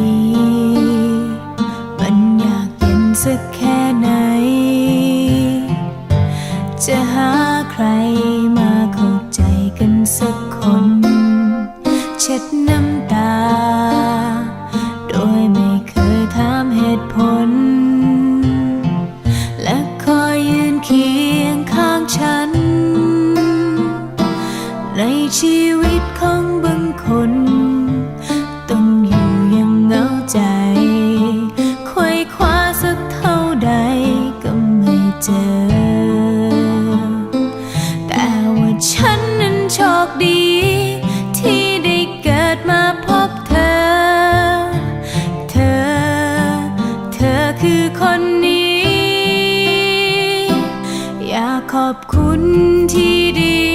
ดี มันอยากเย็นสักแค่ไหน จะหาใครมาเข้าใจกันสักคน เช็ดน้ำตา โดยไม่เคยถามเหตุผล และคอยยืนเคียงข้างฉัน ในชีวิต ขอบคุณที่ดี